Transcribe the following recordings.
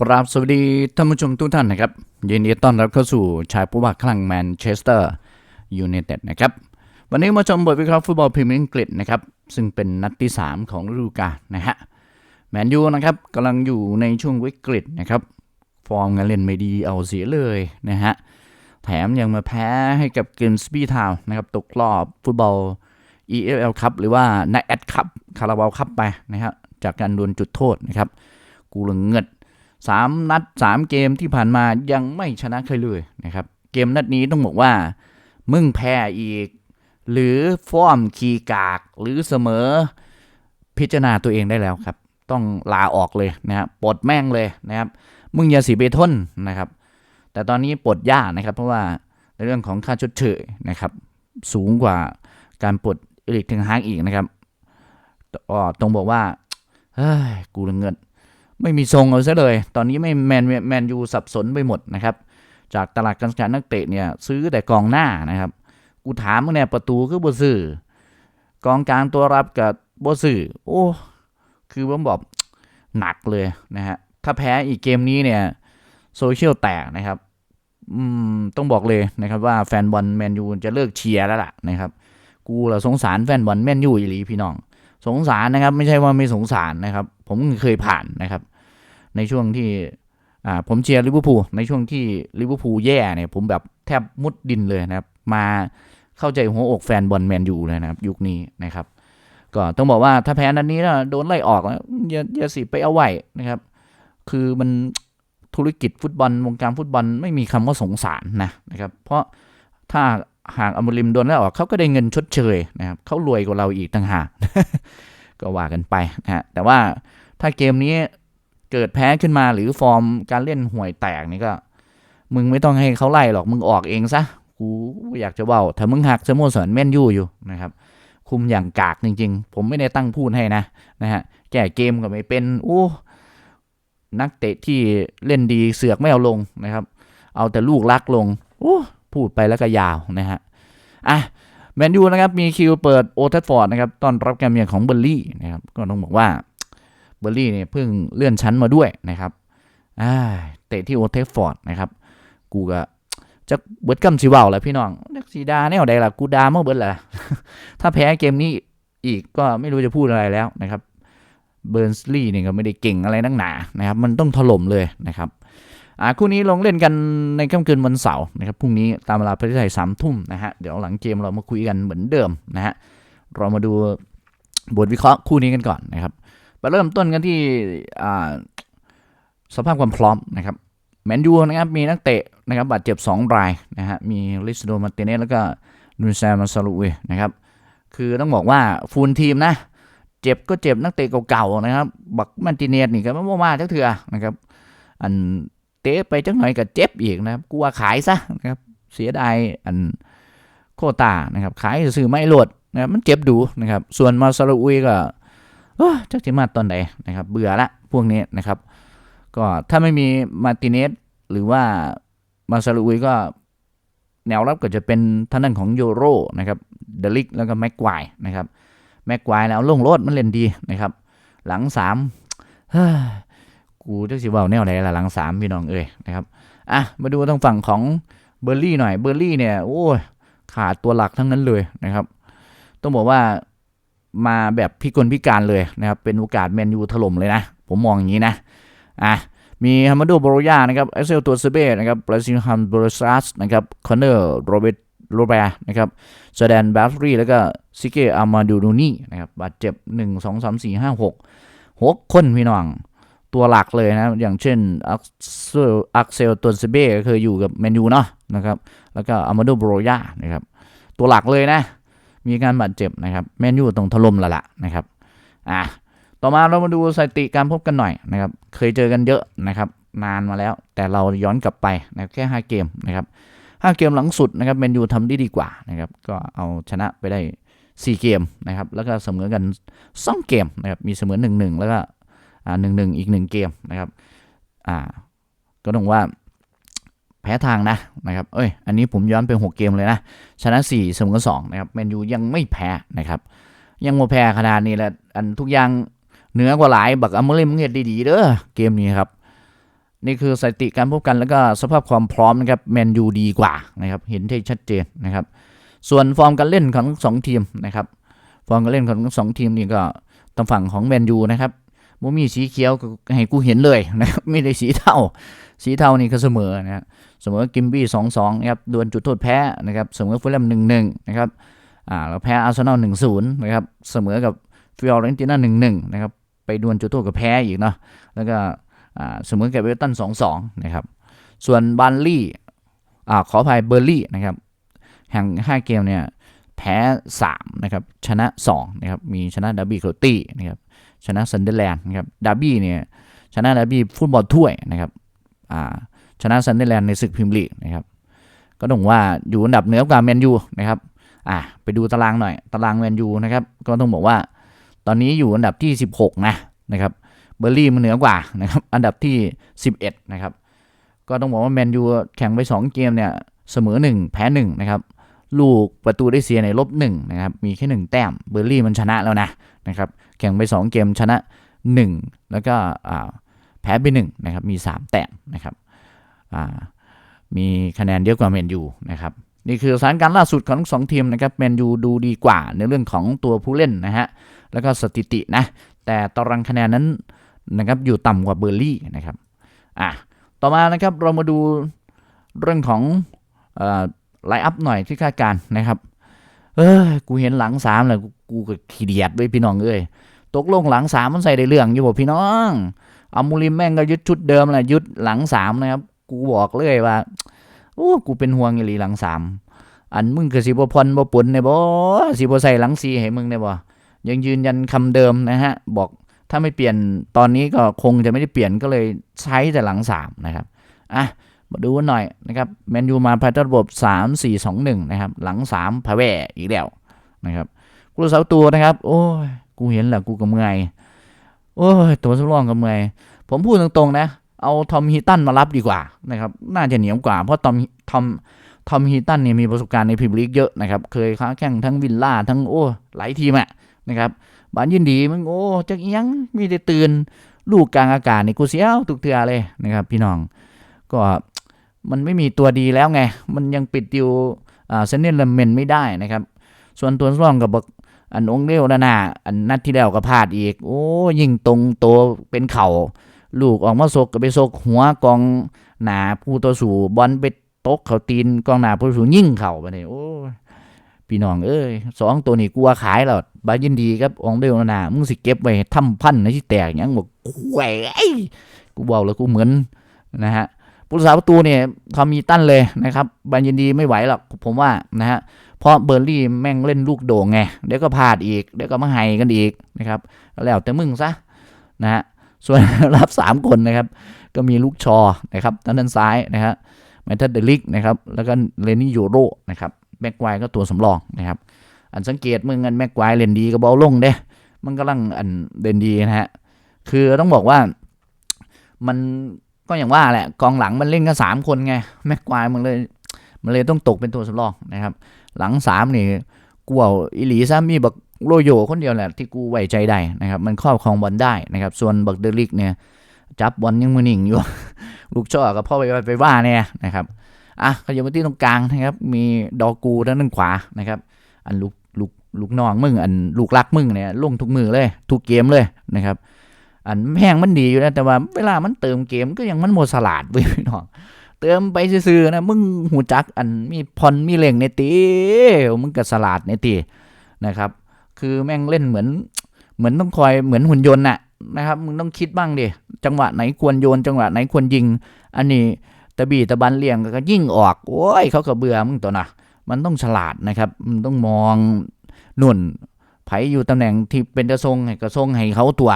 กราบสวัสดีท่านผู้ชมทุกท่านนะครับ ยินดีต้อนรับเข้าสู่ชายผู้ว่าคลั่งแมนเชสเตอร์ยูไนเต็ดนะครับ วันนี้มาชมบทวิเคราะห์ฟุตบอลพรีเมียร์อังกฤษนะครับ ซึ่งเป็นนัดที่ 3 ของฤดูกาลนะฮะแมนยูนะครับกำลังอยู่ในช่วงวิกฤตนะครับ ฟอร์มการเล่นไม่ดีเอาเสียเลยนะฮะแถมยังมาแพ้ให้กับเกนสปีทาวนะครับตกรอบฟุตบอล EFL คัพหรือว่าในแอดคัพคาราบาลคัพไปนะครับจากการโดนจุดโทษนะครับกูหลงเงิด สามนัดสามเกมที่ผ่านมายังไม่ชนะใครเลยนะครับ เกมนัดนี้ต้องบอกว่า มึงแพ้อีก หรือฟอร์มคีกาก หรือเสมอพิจารณาตัวเองได้แล้วครับ ต้องลาออกเลยนะครับปลดแม่งเลยนะครับ มึงอย่าสีเบทนนะครับ แต่ตอนนี้ปลดยากนะครับ เพราะว่าในเรื่องของค่าชดเชยนะครับ สูงกว่าการปลดเอริกเทนฮากอีกนะครับอ๋อต้องบอกว่าเฮ้ยกูเหลืองเงิน ไม่มีทรงเอาซะเลย ตอนนี้ไม่แมนแมนยูสับสนไปหมดนะครับ จากตลาดการซื้อนักเตะเนี่ยซื้อแต่กองหน้านะครับ กูถามมึงเนี่ยประตูคือบซื้อกองกลางตัวรับกับบซื้อโอ้คือผมบอกหนักเลยนะฮะถ้าแพ้อีกเกมนี้เนี่ยโซเชียลแตกนะครับอืมต้องบอกเลยนะครับว่าแฟนบอลแมนยูจะเลิกเชียร์แล้วล่ะนะครับ กูละสงสารแฟนบอลแมนยูอีหลีพี่น้อง สงสารนะครับ ไม่ใช่ว่าไม่สงสารนะครับ ผมเคยผ่านนะครับ ในช่วงที่อ่าผมเชียร์ลิเวอร์พูลในช่วงที่ลิเวอร์พูลแย่เนี่ยผมแบบแทบมุดดินเลยนะครับ มาเข้าใจหัวอกแฟนบอลแมนยูเลยนะครับ ยุคนี้นะครับก็ต้องบอกว่าถ้าแพ้นัดนนี้นะโดนไล่ออกแล้วอย่าอย่าสิไปเอาไหว้นะครับ คือมันธุรกิจฟุตบอลวงการฟุตบอลไม่มีคำว่าสงสารนะนะครับ เพราะถ้าหากอมริมโดนไล่ออกเขาก็ได้เงินชดเชยนะครับเขารวยกว่าเราอีกต่างหากก็ว่ากันไปนะฮะแต่ว่าถ้าเกมนี้ เกิดแพ้ขึ้นมาหรือฟอร์มการเล่นห่วยแตกนี่ก็ มึงไม่ต้องให้เขาไล่หรอกมึงออกเองซะกูอยากจะเว่าถ้ามึงหักสโมสรแม่นยูอยู่นะครับ คุมอย่างกากจริง ๆ ผมไม่ได้ตั้งพูดให้นะนะฮะแก้เกมก็ไม่เป็นโอ้นักเตะที่เล่นดีเสือกไม่เอาลงนะครับ เอาแต่ลูกลักลงโอ้พูดไปแล้วก็ยาวนะฮะอะแมนยูนะครับมีคิวเปิดโอทัฟฟอร์ดนะครับตอนรับการเยือนของเบอร์ลี่นะครับก็ต้องบอกว่า บอร์ลี่เนี่ยเพิ่งเลื่อนชั้นมาด้วยนะครับอ่าเตะที่โอเทฟฟอร์ดนะครับ กูก็จะเบิดกำสีว่าวแหละพี่น้องนักสีดาแนวใดล่ะกูดาเมื่อเบิดแหละถ้าแพ้เกมนี้อีกก็ไม่รู้จะพูดอะไรแล้วนะครับ เบิร์นสลีย์เนี่ยก็ไม่ได้เก่งอะไรนักหนานะครับ มันต้องถล่มเลยนะครับอ่าคู่นี้ลงเล่นกันในค่ำคืนวันเสาร์นะครับพรุ่งนี้ตามเวลาประเทศไทยสามทุ่มนะฮะเดี๋ยวหลังเกมเรามาคุยกันเหมือนเดิมนะฮะเรามาดูบทวิเคราะห์คู่นี้กันก่อนนะครับ ไปเริ่มต้นกันที่สภาพความพร้อมนะครับแมนยูนะครับมีนักเตะนะครับบาดเจ็บ 2 รายนะฮะมีลิสโดมาร์ติเนสแล้วก็นูนแซมาซาลูเอนะครับคือต้องบอกว่าฟูลทีมนะ เจ็บก็เจ็บนักเตะเก่าๆนะครับบักมันติเนสนี่ก็ไม่มาจักเถื่อนะครับอันเตะไปจักหน่อยก็เจ็บอีกนะครับกูว่าขายซะนะครับเสียดายอันโคตานะครับขายซื้อไม่โหลดนะครับมันเจ็บดูนะครับส่วนมาซาลูอุยก็ จักจะมาตอนไหนนะครับเบื่อละพวกนี้นะครับ ก็ถ้าไม่มีมาติเนสหรือว่ามาซาลูอุยก็แนวรับก็จะเป็นท่านนั้นของโยโรนะครับเดลิกแล้วก็แม็กควายนะครับแม็กควายแล้วลงโลดมันเล่นดีนะครับ หลังสามกูจะสิเว่าแนวไหนล่ะหลังสามพี่น้องเอ้ยนะครับอะมาดูทางฝั่งของเบอร์ลี่หน่อยเบอร์ลี่เนี่ยโอ้ยขาดตัวหลักทั้งนั้นเลยนะครับ ต้องบอกว่า มาแบบพิกลพิการเลยนะครับ เป็นโอกาสแมนยูถล่มเลยนะ ผมมองอย่างนี้นะ อะ มีฮัมาดูโบโรยานะครับเอเซลตัวเซเบ้นะครับบราซิลฮัมโบรซัสนะครับคอนเนอร์โรเบตโรเบร์นะครับแสดนแบฟรีแล้วก็ซิเกอามาดูนูนี่นะครับบาดเจ็บ 1 2 3 4 5 6 6 คนพี่น้อง ตัวหลักเลยนะ อย่างเช่นอักเซลอักเซลตัวเซเบ้ก็เคยอยู่กับแมนยูเนาะนะครับ แล้วก็อามาดูโบโรยานะครับ ตัวหลักเลยนะ มีการบาดเจ็บนะครับแมนยูต้องถล่มและละนะครับอะต่อมาเรามาดูสถิติการพบกันหน่อยนะครับ เคยเจอกันเยอะนะครับ นานมาแล้ว แต่เราย้อนกลับไปนะแค่ 5 เกมนะครับ5เกมหลังสุดนะครับแมนยูทำได้ดีกว่านะครับ ก็เอาชนะไปได้ 4 เกมนะครับ แล้วก็เสมอกัน2เกมนะครับ มีเสมอ 1-1 แล้วก็อ่า1-1 อีก 1 เกมนะครับ อ่า ก็ต้องว่า แพ้ทางนะนะครับ เอ้ย อันนี้ผมย้อนไป 6 เกมเลยนะ ชนะ 4 เสมอ2นะครับแมนยูยังไม่แพ้นะครับ ยังโมแพ้ขนาดนี้แล้วอันทุกอย่างเหนือกว่าหลาย บักอัมเมริมเงียดดีๆเด้อ เกมนี้ครับ นี่คือสถิติการพบกันแล้วก็สภาพความพร้อมนะครับ แมนยูดีกว่านะครับ เห็นได้ชัดเจนนะครับ ส่วนฟอร์มการเล่นของสองทีมนะครับ ฟอร์มการเล่นของทั้งสองทีมนี่ก็ทางฝั่งของแมนยูนะครับ มมีสีเขียวให้กูเห็นเลยนะครับไม่ได้สีเทาสีเทานี่ก็เสมอนะเสมอกิมบี้สองสองนะครับดวลจุดโทษแพ้นะครับเสมอฟูลแลมหนึ่งหนึ่งนะครับอ่าแล้วแพ้อาร์เซนอลหนึ่งศูนย์นะครับเสมอกับฟิออเรนติน่าหนึ่งหนึ่งนะครับไปดวลจุดโทษกับแพ้อีกเนาะแล้วก็อ่าเสมอกับเวสตันสองสองนะครับส่วนบันลี่อ่าขออภัยเบอร์ลี่นะครับแห่งห้าเกมเนี่ยแพ้3นะครับชนะ2นะครับมีชนะดาร์บี้โคลตี้นะครับ ชนะซันเดอร์แลนด์นะครับดาร์บี้เนี่ยชนะดาร์บี้ฟุตบอลถ้วยนะครับอ่าชนะซันเดอร์แลนด์ในศึกพรีเมียร์ลีกนะครับก็ต้องว่าอยู่อันดับเหนือกว่าแมนยูนะครับอ่าไปดูตารางหน่อยตารางแมนยูนะครับก็ต้องบอกว่าตอนนี้อยู่อันดับที่ 16 นะนะครับเบอร์ลี่มันเหนือกว่านะครับอันดับที่ 11 นะครับ ก็ต้องบอกว่าแมนยูแข่งไป 2 เกมเนี่ยเสมอ 1 แพ้1นะครับลูกประตูได้เสียในลบหนึ่งนะครับมีแค่หนึ่งแต้มเบอร์ลี่มันชนะแล้วนะนะครับ ข่งไป 2 เกมชนะ 1 แล้วก็แพ้ไป1นะครับ มี 3 แต้มนะครับมีคะแนนเยอะกว่าแมนยูนะครับ นี่คือสถานการณ์ล่าสุดของทั้งสองทีมนะครับแมนยูดูดีกว่าในเรื่องของตัวผู้เล่นนะฮะ แล้วก็สถิตินะ แต่ตารางคะแนนนั้นนะครับอยู่ต่ำกว่าเบอร์ลี่นะครับอะต่อมานะครับเรามาดูเรื่องของไลน์อัพหน่อยที่คาดการนะครับ เออกูเห็นหลังสามเลยกูก็ขี้เดียดไว้พี่น้องเอ้ย ตกลงหลังสามมันใส่ได้เรื่องอยู่บ่พี่น้องอามูลิมแม่งก็ยึดชุดเดิมแหละยึดหลังสามนะครับ กูบอกเลยว่าโอ้กูเป็นห่วงอีหลีหลังสามอันมึงคือสิบพรบ่ปนในบ่สิบใส่หลังสีให้มึงในบ่ยังยืนยันคำเดิมนะฮะ บอกถ้าไม่เปลี่ยนตอนนี้ก็คงจะไม่ได้เปลี่ยนก็เลยใช้แต่หลังสามนะครับอะมาดูหน่อยนะครับแมนยูมาภายใต้ระบบ 3 4 2 1 นะครับ หลัง3พาแวอีกแล้วนะครับกูเสาตัวนะครับ โอ้ย กูเห็นแหละกูกับเมื่อยโอ้ยตัวสำรองกับเมื่อยผมพูดตรงๆนะ เอาทอมฮีตันมารับดีกว่านะครับ น่าจะเหนียวกว่า เพราะทอมทอมทอมฮีตันเนี่ยมีประสบการณ์ในพรีเมียร์ลีกเยอะนะครับ เคยค้าแข่งทั้งวิลล่าทั้งโอ้หลายทีมอะนะครับบานยินดีมึงโอ้จักยังมีแต่ตื่นลูกกลางอากาศนี่กูเสียวทุกเทือเลยนะครับ พี่น้อง ก็มันไม่มีตัวดีแล้วไง มันยังปิดดิวเซนเนลเมนไม่ได้นะครับ ส่วนตัวร่องกับ อันองเลี้ยวนานาอันนัดที่แล้วก็พลาดอีก โอ้ยิงตรงตัวเป็นเข่าลูกออกมาซกก็ไปซกหัวกองหนาผู้ตัวสู่บอลไปตกเขาตีนกองหนาผู้สู่ยิ่งเข่าไปเลยโอ้พี่น้องเอ้ยสองตัวนี้กลัวขายแล้วบายินดีครับองเลี้ยวนานามึงสิเก็บไว้ทำพันในที่แตกยังบอกแหวกูบอกแล้วกูเหมือนนะฮะผู้สาประตูเนี่ยทอมมีตั้นเลยนะครับบันยินดีไม่ไหวหรอกผมว่านะฮะ เพราะเบอร์ลี่แม่งเล่นลูกโด่งไงเดี๋ยวก็พลาดอีกเดี๋ยวก็มาไห้กันอีกนะครับแล้วแต่มึงซะนะฮะส่วนรับสามคนนะครับ ก็มีลูกชอนะครับด้านด้านซ้ายนะฮะแมทเทเดลิกนะครับแล้วก็เลนี่โยโรนะครับแม็กไวก็ตัวสำรองนะครับ อันสังเกตมึงอันแม็กไวเล่นดีก็บาลลงเด้ มันกำลังอันเด่นดีนะฮะคือต้องบอกว่ามันก็อย่างว่าแหละกองหลังมันเล่นกันสามคนไงแม็กควายมันเลยมันเลยต้องตกเป็นตัวสำรองนะครับ หลังสามนี่กูเอาอิหลีซะมีบักโรโยคนเดียวแหละที่กูไว้ใจได้นะครับ มันครอบครองบอลได้นะครับ ส่วนบักเดลิกเนี่ยจับบอลยังมือหนิ่งอยู่ ลูกช่อกับพ่อไปไปว่าเนี่ยนะครับอะขยับมาที่ตรงกลางนะครับ มีดอกูด้านด้านขวานะครับ อันลูกลูกลูกน้องมึงอันลูกรักมึงเนี่ยลงทุกมือเลย ทุกเกมเลยนะครับอันแพงมันดีอยู่นะแต่ว่าเวลามันเติมเกมก็ยังมันโมสลาดไปพี่น้อง เติมไปซื่อๆนะมึงหูจักอันมีพรมีเล่งในตีมึงก็สลาดในตีนะครับ คือแม่งเล่นเหมือน เหมือนต้องคอยเหมือนหุ่นยนต์น่ะนะครับมึงต้องคิดบ้างดิจังหวะไหนควรโยน จังหวะไหนควรยิง อันนี้ตะบีตะบันเลี่ยงก็ยิ่งออกโอ้ยเขาก็เบื่อมึงตัวน่ะมันต้องฉลาดนะครับ มันต้องมองนุ่นไผอยู่ตำแหน่งที่เป็นกระทรงให้กระทรงให้เขาตัว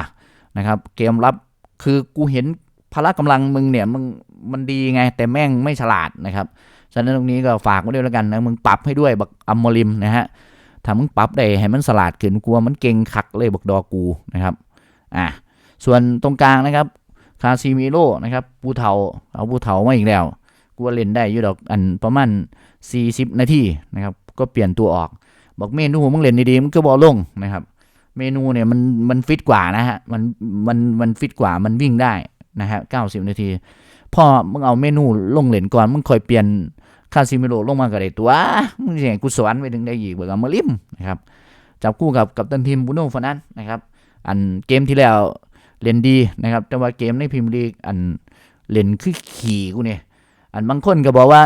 นะครับ เกมรับคือกูเห็น พละกำลังมึงเนี่ยมึงมันดีไง แต่แม่งไม่ฉลาดนะครับฉะนั้นตรงนี้ก็ฝากไว้ด้วยแล้วกันนะมึงปรับให้ด้วยบักอัมโมลิมนะฮะถ้ามึงปรับได้ให้มันฉลาดขึ้นกลัวมันเก่งคักเลยบักดอกูนะครับอะส่วนตรงกลางนะครับคาซิมิโร่นะครับปูเทาเอาปูเทามาอีกแล้วกูว่าเล่นได้อยู่ดอกอันประมาณ 40 นาทีนะครับก็เปลี่ยนตัวออก บอกเมนูมึงเล่นดีๆมึงก็บอลลงนะครับ เมนูเนี่ยมันมันฟิตกว่านะฮะมันมันมันฟิตกว่ามันวิ่งได้ นะฮะ90นาทีพ่อมึงเอาเมนูลงเหรียญก่อนมึงค่อยเปลี่ยนคาซิเมโรลงมาก็ได้ตัวมึงสิให้กูสอนไปถึงได้อีกเบิกเอามาลิมนะครับจับคู่กับกับตันทีมบูโน่ฟานันนะครับอันเกมที่แล้วเล่นดีนะครับ แต่ว่าเกมในพรีเมียร์ลีกอันเล่นคือขี่กูเนี่ยอันบางคนก็บอกว่า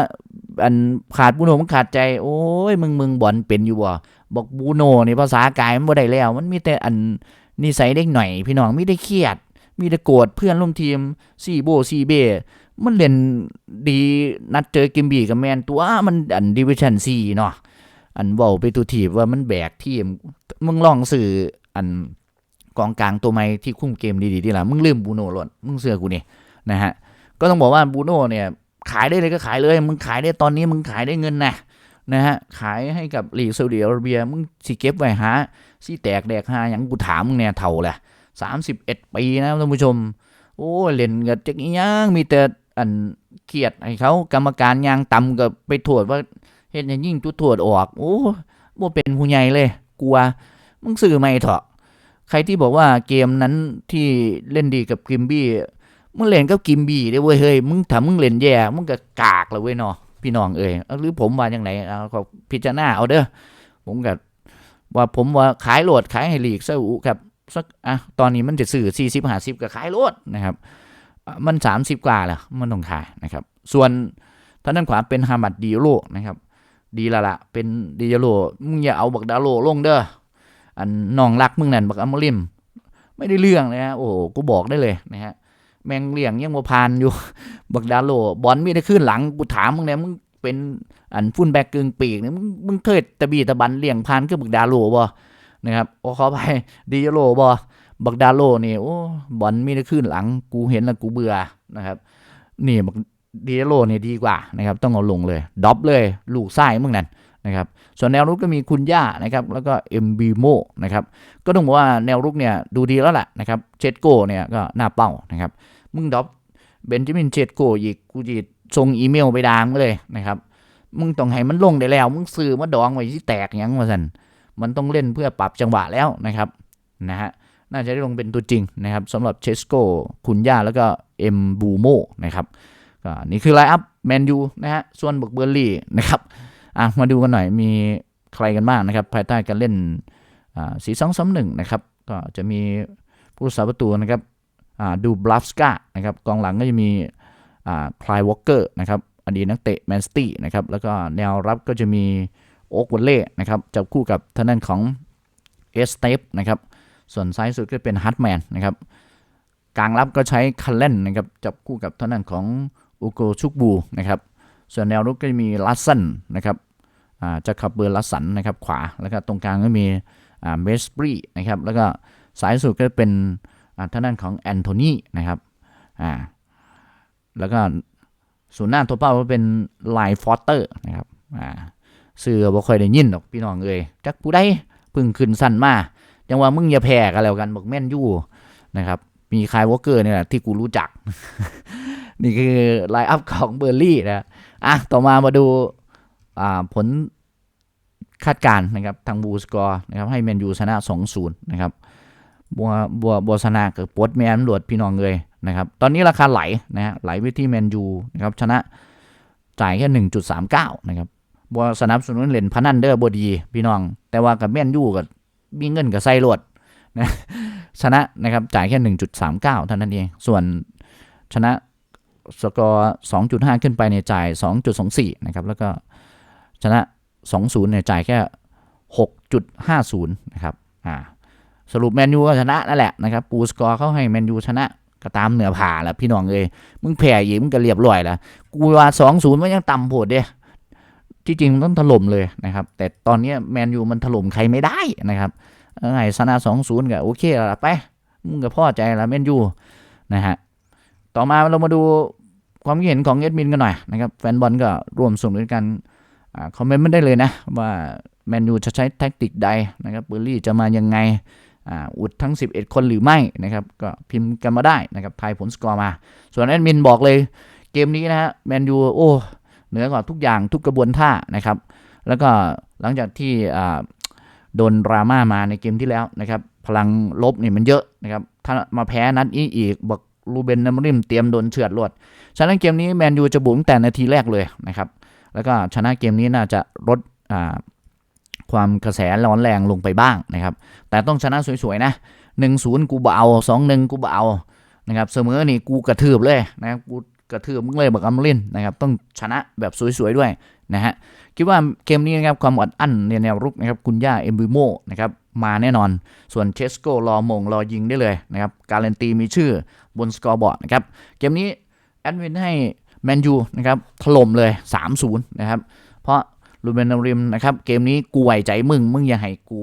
อันขาดบูโน่มันขาดใจ โอ้ยมึงมึงบอลเป็นอยู่บ่บอกบูโน่นี่ภาษากายมันบ่ได้แล้ว มันมีแต่อันนิสัยเด็กหน่อย พี่น้องมีได้เครียด มีแต่โกรธเพื่อนร่วมทีมซีโบซีเบมันเล่นดีนัดเจอกิมบีกับแมนตัวมันอันดิวิชั่นซีเนาะอันเว้าไปตัวทีบว่ามันแบกทีมมึงลองสื่ออันกองกลางตัวใหม่ที่คุ้มเกมดีๆดีละมึงลืมบูโน่หล่นมึงเสือกูนี่นะฮะก็ต้องบอกว่าบูโน่เนี่ยขายได้เลยก็ขายเลย มึงขายได้ตอนนี้มึงขายได้เงินนะนะฮะขายให้กับลีกซาอุดิอาระเบียมึงสิเก็บไว้หาสิแตกแดกหาอย่างกูถามมึงเนี่ยเท่าแหละ สามสิบเอ็ดปีนะท่านผู้ชม โอ้เล่นกับจักยังมีแต่อันเกียดให้เขากรรมการยางต่ำก็ไปโทษว่าเฮ็ดยิ่งตุโทษออกโอ้บ่เป็นผู้ใหญ่เลย กลัวมึงซื้อไม่เถอะใครที่บอกว่าเกมนั้นที่เล่นดีกับกิมบี้มึงเล่นกับกิมบี้ได้เว้ยเฮ้ยมึงถ้ามึงเล่นแย่มึงก็กากเลยเว้ยเนาะพี่น้องเอ้ยหรือผมว่าอย่างไหนเอาพิจารณาเอาเด้อผมก็ว่าผมว่าขายโหลดขายให้ลีกซาอุครับ สักอะตอนนี้มันจะซื้อ40 50ก็ขายโหลดนะครับอะมัน30กว่าแล้วมันต้องขายนะครับ ส่วนทางด้านขวาเป็นฮามัดดีโลนะครับ ดีละละเป็นดีโลมึงอย่าเอาบักดาโลลงเด้ออันน้องรักมึงนั่นบักอัมโมลิม ไม่ได้เรื่องเลยฮะโอ้โหกูบอกได้เลยนะฮะแมงเลี้ยงยังบ่พานอยู่ บักดาโลบอลมีได้ขึ้นหลังกูถามมึงเนี่ยมึงเป็นอันฟุ่นแบกกึ่งปีกเนี่ยมึงเคยตะบีตะบันเลี้ยงพานคือบักดาโลบ่ นะครับโอ้ขอไปดีโลบ่บักดาโลนี่โอ้บอลมีได้ขึ้นหลัง กูเห็นแล้วกูเบื่อนะครับ นี่บักดีโลนี่ดีกว่านะครับ ต้องเอาลงเลยดรอปเลย ลูกไส้มึงนั่นนะครับ ส่วนแนวรุกก็มีคุณย่านะครับ แล้วก็เอ็มบีโมนะครับ ก็ต้องบอกว่าแนวรุกเนี่ยดูดีแล้วแหละนะครับ เชดโกเนี่ยก็หน้าเป้านะครับ มึงดรอปเบนจามินเชดโกอีกกูจีส่งอีเมลไปดามเลยนะครับ มึงต้องให้มันลงได้แล้ว มึงซื้อมาดองไว้ที่แตกยังมาสัน มันต้องเล่นเพื่อปรับจังหวะแล้วนะครับนะฮะน่าจะได้ลงเป็นตัวจริงนะครับสำหรับเชสโกคุณย่าแล้วก็เอ็มบูโมนะครับก็นี่คือไลน์อัพแมนยูนะฮะส่วนบุกเบอร์ลี่นะครับอะมาดูกันหน่อยมีใครกันบ้างนะครับ ภายใต้การเล่นสีสองสามหนึ่งนะครับ ก็จะมีผู้รักษาประตูนะครับดูบลัฟสกานะครับกองหลังก็จะมีคลายวอลเกอร์นะครับอดีตนักเตะแมนสตี้นะครับแล้วก็แนวรับก็จะมี โอ๊กวันเล่นะครับจับคู่กับท่านนั้นของเอสเตปนะครับส่วนซ้ายสุดก็เป็นฮัตแมนนะครับกลางรับก็ใช้คันเล่นนะครับจับคู่กับท่านนั้นของอุโกชุกบูนะครับส่วนแนวรุกก็มีลัสซันนะครับจะขับเบอร์ลัสสันนะครับขวาแล้วก็ตรงกลางก็มีเมสปรีนะครับแล้วก็สายสุดก็เป็นท่านด้านของแอนโทนีนะครับแล้วก็ศูนย์หน้าตัวเป้าก็เป็นไลฟอสเตอร์นะครับ เสือบ่ค่อยได้ยินหรอกพี่น้องเอ้ยจักผู้ใดพึ่งขึ้นสั้นมาจังว่ามึงอย่าแพ้กันแล้วกันบอกแม่นยู่นะครับ มีคายวอเกอร์เนี่ยที่กูรู้จัก นี่คือไลน์อัพของเบอร์ลี่นะอะต่อมามาดูผลคาดการณ์นะครับทางบูสกอร์นะครับให้แมนยูชนะ2-0นะครับบัวบัวบัวชนะกับปดแมนหลวดพี่น้องเลยนะครับ ตอนนี้ราคาไหลนะฮะไหลไปที่แมนยูนะครับชนะจ่ายแค่ 1.39 นะครับ บัวสนับสนุนเล่นพนันเดอร์บดี พี่น้อง แต่ว่ากับแมนยูกับมีเงินกับไส้หลวดนะชนะนะครับจ่ายแค่ 1.39 เท่านั้นเอง ส่วนชนะสกอร์ 2.5 ขึ้นไปในจ่าย 2.24 นะครับ แล้วก็ชนะ 2-0เนี่ยจ่ายแค่ 6.50 นะครับ อ่า สรุปแมนยูก็ชนะนั่นแหละนะครับ ปูสกอร์เขาให้แมนยูชนะก็ตามเหนือผ่าแล้วพี่น้องเอ้ยมึงแพ้ยีมึงก็เรียบร้อยแล้วกูว่า 2-0มันยังต่ำโผดเด้ ที่จริงต้องถล่มเลยนะครับ แต่ตอนนี้แมนยูมันถล่มใครไม่ได้นะครับไอ้ชนะ2-0ก็โอเคล้วไป มึงก็พอใจแล้วแมนยูนะฮะ ต่อมาเรามาดูความคิดเห็นของเอ็ดมินกันหน่อยนะครับ แฟนบอลก็ร่วมส่งด้วยกันคอมเมนต์ไม่ได้เลยนะ ว่าแมนยูจะใช้แท็กติกใดนะครับเบอร์ลี่จะมายังไงอุดทั้ง 11 คนหรือไม่นะครับ ก็พิมพ์กันมาได้นะครับทายผลสกอร์มา ส่วนแอดมินบอกเลยเกมนี้นะฮะแมนยูโอ้ เหนือกว่าทุกอย่างทุกกระบวนท่านะครับ แล้วก็หลังจากที่โดนดราม่ามาในเกมที่แล้วนะครับ พลังลบนี่มันเยอะนะครับ ถ้ามาแพ้นัดนี้อีกบอกลูเบนนามริมเตรียมโดนเฉือดรวด ฉะนั้นเกมนี้แมนยูจะบุกตั้งแต่นาทีแรกเลยนะครับ แล้วก็ชนะเกมนี้น่าจะลดความกระแสร้อนแรงลงไปบ้างนะครับ แต่ต้องชนะสวยๆนะ1-0กูเบเอา2-1กูเบานะครับเสมอนี่กูกระทืบเลยนะครับกู กระทืบมึงเลยบักอัมรินนะครับต้องชนะแบบสวยๆด้วยนะฮะคิดว่าเกมนี้นะครับความอดอั้นในแนวรุกนะครับคุณย่าเอมบิโมนะครับมาแน่นอน ส่วนเชสโกรอมงรอยิงได้เลยนะครับการันตีมีชื่อบนสกอร์บอร์ดนะครับเกมนี้แอดมินให้แมนยูนะครับถล่มเลย 3-0 นะครับ เพราะลูเบนนาริมนะครับเกมนี้กูไหวใจมึง มึงอย่าให้กู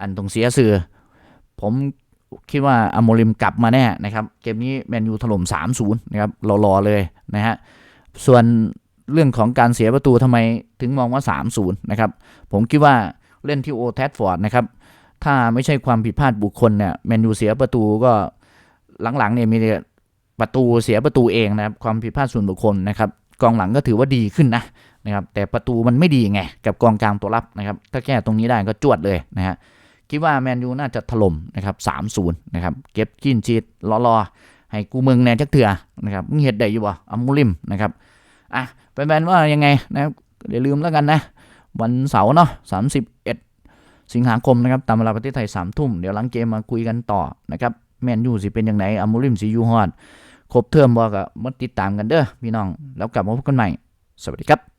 อันตรงเสียสื่อ ผม คิดว่าอโมริมกลับมาแน่นะครับ เกมนี้แมนยูถล่ม 3-0 นะครับรอๆเลยนะฮะ ส่วนเรื่องของการเสียประตูทำไมถึงมองว่า 3-0 นะครับ ผมคิดว่าเล่นที่โอแทดฟอร์ดนะครับ ถ้าไม่ใช่ความผิดพลาดบุคคลเนี่ยแมนยูเสียประตูก็หลังๆเนี่ยมีประตูเสียประตูเองนะครับความผิดพลาดส่วนบุคคลนะครับกองหลังก็ถือว่าดีขึ้นนะนะครับแต่ประตูมันไม่ดีไงกับกองกลางตัวรับนะครับ ถ้าแก้ตรงนี้ได้ก็จวดเลยนะฮะ คิดว่าแมนยูน่าจะถล่มนะครับ3-0นย์นะครับเก็บกินชีดรอๆให้กูเมืองแน่จักเถื่อนะครับมึงเห็ดได้อยู่บ่อัมมุลิมนะครับอะเป็นแมนว่ายังไงนะครับอย่าลืมแล้วกันนะ วันเสาร์เนาะ31สิบเอ็ดสิงหาคมนะครับตามเวลาประเทศไทยสามทุ่มเดี๋ยวหลังเกมมาคุยกันต่อนะครับแมนยูสิเป็นยังไงอัมมูริมสิยูฮอดครบเทอมบอกกับมาติดตามกันเด้อพี่น้องแล้วกลับมาพบกันใหม่ สวัสดีครับ